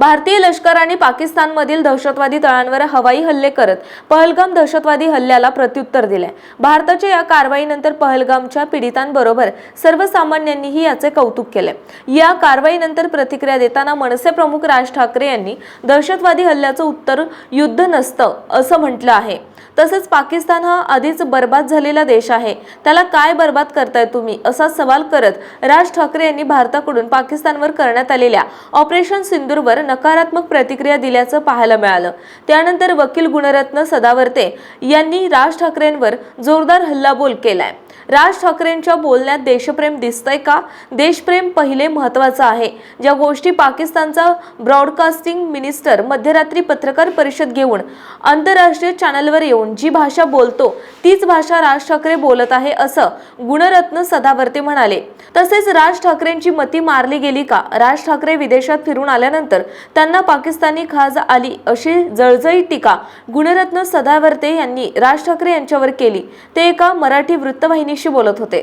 भारतीय लष्कराने पाकिस्तानमधील दहशतवादी तळांवर हवाई हल्ले करत पहलगाम दहशतवादी हल्ल्याला प्रत्युत्तर दिले भारताच्या या कारवाईनंतर पहलगामच्या पीडितांबरोबर सर्वसामान्यांनीही याचे कौतुक केले या कारवाईनंतर प्रतिक्रिया देताना मनसे प्रमुख राज ठाकरे यांनी दहशतवादी हल्ल्याचं उत्तर युद्ध नसतं असं म्हटलं आहे. तसंच पाकिस्तान हा आधीच बर्बाद झालेला देश आहे. त्याला काय बर्बाद करताय तुम्ही असा सवाल करत राज ठाकरे यांनी भारताकडून पाकिस्तानवर करण्यात आलेल्या ऑपरेशन सिंदूरवर नकारात्मक प्रतिक्रिया दिल्याचं पाहायला मिळालं. त्यानंतर वकील गुणरत्न सदावर्ते यांनी राज ठाकरेंवर जोरदार हल्लाबोल केलाय. राज ठाकरेंच्या बोलण्यात देशप्रेम दिसतंय का? देशप्रेम पहिले महत्वाचं आहे. ज्या गोष्टी पाकिस्तानचा ब्रॉडकास्टिंग मिनिस्टर मध्यरात्री पत्रकार परिषद घेऊन आंतरराष्ट्रीय चॅनलवर येऊन जी भाषा बोलतो तीच भाषा राज ठाकरे बोलत आहे असं गुणरत्न सदावर्ते म्हणाले. तसेच राज ठाकरेंची मती मारली गेली का? राज ठाकरे विदेशात फिरून आल्यानंतर त्यांना पाकिस्तानी खाज आली अशी जळजळी टीका गुणरत्न सदावर्ते यांनी राज ठाकरे यांच्यावर केली. ते एका मराठी वाहिनीशी बोलत होते.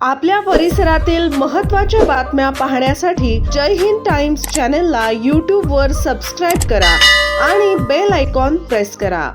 आपल्या परिसरातील महत्त्वाच्या बातम्या पाहण्यासाठी जय हिंद टाइम्स चॅनलला यूट्यूबवर सबस्क्राईब करा आणि बेल आयकॉन प्रेस करा.